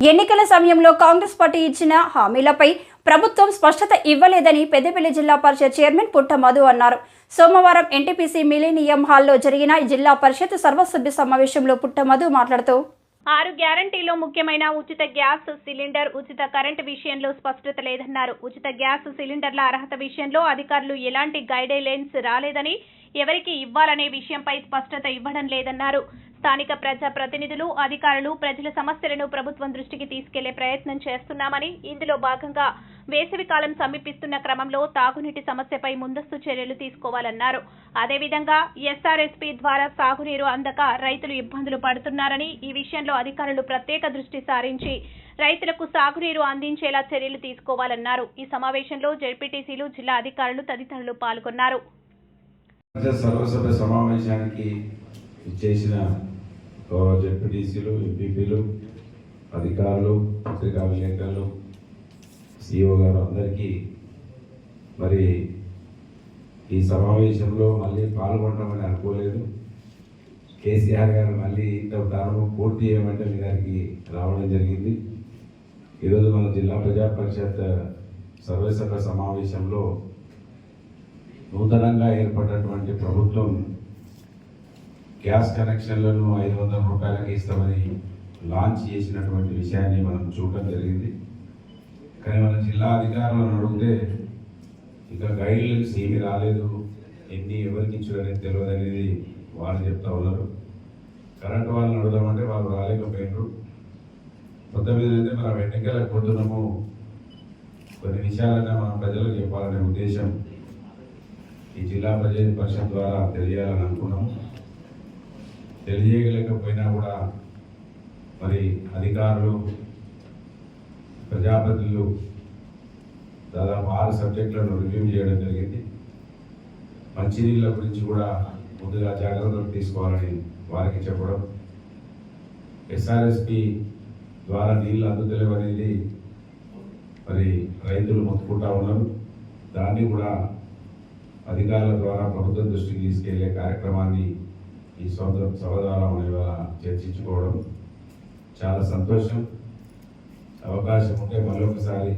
ఎన్నికల సమయంలో కాంగ్రెస్ పార్టీ ఇచ్చిన హామీలపై ప్రభుత్వం స్పష్టత ఇవ్వలేదని పెద్దపల్లి జిల్లా పరిషత్ చైర్మన్ పుట్ట మధు అన్నారు. సోమవారం ఎన్టీపీసీ మిలీనియం హాల్లో జరిగిన జిల్లా పరిషత్ సర్వసభ్య సమావేశంలో పుట్ట మధు మాట్లాడుతూ ఆరు గ్యారంటీలో ముఖ్యమైన ఉచిత గ్యాస్ సిలిండర్ ఉచిత కరెంటు విషయంలో స్పష్టత లేదన్నారు. ఉచిత గ్యాస్ సిలిండర్ల అర్హత విషయంలో అధికారులు ఎలాంటి గైడ్లైన్స్ రాలేదని ఎవరికి ఇవ్వాలనే విషయంపై స్పష్టత ఇవ్వడం లేదన్నారు. స్థానిక ప్రజా ప్రతినిధులు అధికారులు ప్రజల సమస్యలను ప్రభుత్వం దృష్టికి తీసుకెళ్ళే ప్రయత్నం చేస్తున్నామని ఇందులో భాగంగా వేసవికాలం సమీపిస్తున్న క్రమంలో తాగునీటి సమస్యపై ముందస్తు చర్యలు తీసుకోవాలన్నారు. అదేవిధంగా ఎస్ఆర్ఎస్పీ ద్వారా సాగునీరు అందక రైతులు ఇబ్బందులు పడుతున్నారని ఈ విషయంలో అధికారులు ప్రత్యేక దృష్టి సారించి రైతులకు సాగునీరు అందించేలా చర్యలు తీసుకోవాలన్నారు. ఈ సమావేశంలో జెడ్పీటీసీలు జిల్లా అధికారులు తదితరులు పాల్గొన్నారు. సర్వసభ్య సమావేశానికి ఇచ్చేసిన గౌరవ జడ్పీటీసీలు ఎంపీపీలు అధికారులు పత్రికా విలేకరులు సిఇఓ గారు అందరికీ మరి ఈ సమావేశంలో మళ్ళీ పాల్గొనడం అనుకోలేదు. కేసీఆర్ గారు మళ్ళీ ఇంత ప్రారంభం పూర్తి చేయమంటే మీ గారికి రావడం జరిగింది. ఈరోజు మన జిల్లా ప్రజా పరిషత్ సర్వసభ్య సమావేశంలో నూతనంగా ఏర్పడినటువంటి ప్రభుత్వం గ్యాస్ కనెక్షన్లను ఐదు వందల రూపాయలకి ఇస్తామని లాంచ్ చేసినటువంటి విషయాన్ని మనం చూడటం జరిగింది. కానీ మన జిల్లా అధికారులను అడిగితే ఇంకా గైడ్లైన్స్ ఏమి రాలేదు. ఎన్ని ఎవరికి ఇచ్చారనేది తెలియదు అనేది వాళ్ళు చెప్తా ఉన్నారు. కరెంట్ వాళ్ళని అడుగుదామంటే వాళ్ళు రాలేకపోయినారు. మొత్తం మీద అయితే మనం ఎన్నికలకు పోతున్నాము. కొన్ని విషయాలన్నా మనం ప్రజలకు చెప్పాలనే ఉద్దేశం ఈ జిల్లా ప్రజా పరిషత్ ద్వారా తెలియాలని అనుకున్నాం తెలియగలేకపోయినా కూడా మరి అధికారులు ప్రజాప్రతినిధులు దాదాపు ఆరు సబ్జెక్టులను రివ్యూ చేయడం జరిగింది. మంచినీళ్ళ గురించి కూడా ముందుగా జాగ్రత్తలు తీసుకోవాలని వారికి చెప్పడం. ఎస్ఆర్ఎస్పి ద్వారా నీళ్ళు అందుతలేవు అనేది మరి రైతులు మొత్తుకుంటా ఉన్నారు. దాన్ని కూడా అధికారుల ద్వారా ప్రభుత్వం దృష్టికి తీసుకెళ్ళే కార్యక్రమాన్ని ఈ సోద సభ ద్వారా ఇవాళ చర్చించుకోవడం చాలా సంతోషం. అవకాశం ఉంటే మరొకసారి